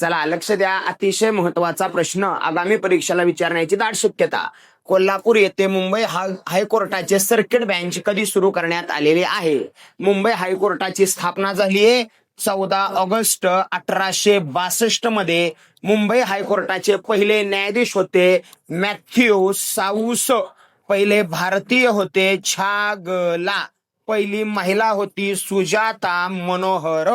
चला लक्ष द्या. अतिशय महत्त्वाचा प्रश्न आगामी परीक्षेला विचारण्याची दाट शक्यता. कोल्हापूर येथे मुंबई हायकोर्टाचे सर्किट बेंच कधी सुरू करण्यात आलेले आहे? मुंबई हायकोर्टाची स्थापना झाली आहे चौदा ऑगस्ट अठराशे बासष्टमध्ये. मुंबई हायकोर्टाचे पहिले न्यायाधीश होते मॅथ्यू साऊस. पहिले भारतीय होते छागला. पहिली महिला होती सुजाता मनोहर.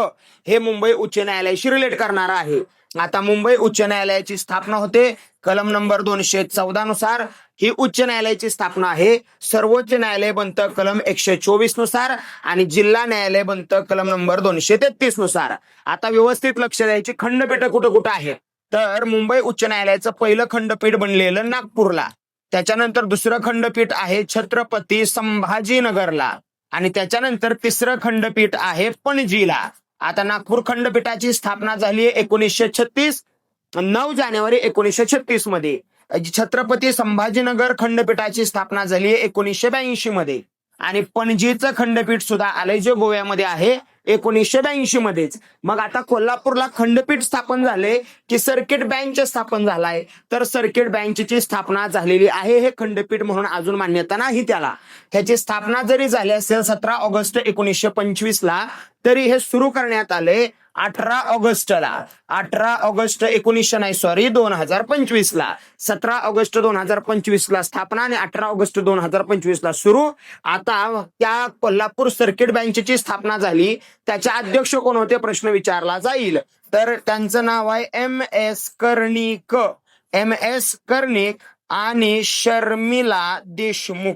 हे मुंबई उच्च न्यायालयाशी रिलेट करणार आहे. आता मुंबई उच्च न्यायालयाची स्थापना होते. कलम नंबर दोनशे चौदा नुसार ही उच्च न्यायालयाची स्थापना आहे. सर्वोच्च न्यायालय बनतं कलम एकशे चोवीसनुसार आणि जिल्हा न्यायालय बनतं कलम नंबर दोनशे तेहतीसनुसार. आता व्यवस्थित लक्ष द्यायची खंडपीठ कुठं कुठं आहे? तर मुंबई उच्च न्यायालयाचं पहिलं खंडपीठ बनलेलं नागपूरला. त्याच्यानंतर दुसरं खंडपीठ आहे छत्रपती संभाजीनगरला. आणि त्याच्यानंतर तिसरं खंडपीठ आहे पणजीला. आता नागपूर खंडपीठाची स्थापना झाली आहे एकोणीसशे छत्तीस नऊ जानेवारी एकोणीसशे छत्तीसमध्ये. छत्रपती संभाजीनगर खंडपीठाची स्थापना झाली आहे एकोणीसशे ब्याऐंशी मध्ये. आणि पणजीचं खंडपीठ सुद्धा आलंय जे गोव्यामध्ये आहे. एकोणीसशे ब्याऐंशी मध्येच. मग आता कोल्हापूरला खंडपीठ स्थापन झाले की सर्किट बँच स्थापन झालाय. तर सर्किट बेंचची स्थापना झालेली आहे हे खंडपीठ म्हणून अजून मान्यता नाही त्याला. ह्याची स्थापना जरी झाली असेल सतरा ऑगस्ट एकोणीसशे पंचवीस ला तरी हे सुरू करण्यात आले. अठरा ऑगस्टला. अठरा ऑगस्ट एकोणीसशे नाही सॉरी दोन हजार पंचवीस ला सतरा ऑगस्ट दोन हजार पंचवीस ला स्थापना आणि अठरा ऑगस्ट दोन हजार पंचवीस ला सुरू. आता त्या कोल्हापूर सर्किट बँकेची स्थापना झाली. त्याचे अध्यक्ष कोण होते? प्रश्न विचारला जाईल. तर त्यांचं नाव आहे M S Karnik. M S Karnik आणि शर्मिला देशमुख.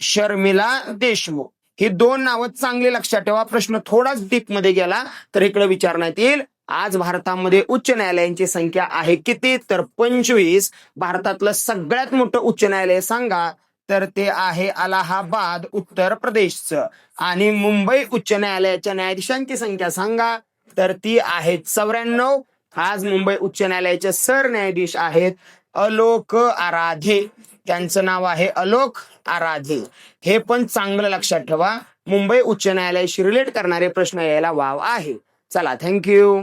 शर्मिला देशमुख. ही दोन नावं चांगली लक्षात ठेवा. प्रश्न थोडाच डीपमध्ये गेला तर इकडे विचारण्यात येईल. आज भारतामध्ये उच्च न्यायालयांची संख्या आहे किती? तर पंचवीस. भारतातलं सगळ्यात मोठं उच्च न्यायालय सांगा. तर ते आहे अलाहाबाद उत्तर प्रदेशचं. आणि मुंबई उच्च न्यायालयाच्या न्यायाधीशांची संख्या सांगा. तर ती आहे चौऱ्याण्णव. आज मुंबई उच्च न्यायालयाचे सरन्यायाधीश आहेत अलोक आराधे. त्यांचं नाव आहे अलोक आराधे. हे पण चांगलं लक्षात ठेवा. मुंबई उच्च न्यायालयाशी रिलेट करणारे प्रश्न यायला वाव आहे. चला थँक्यू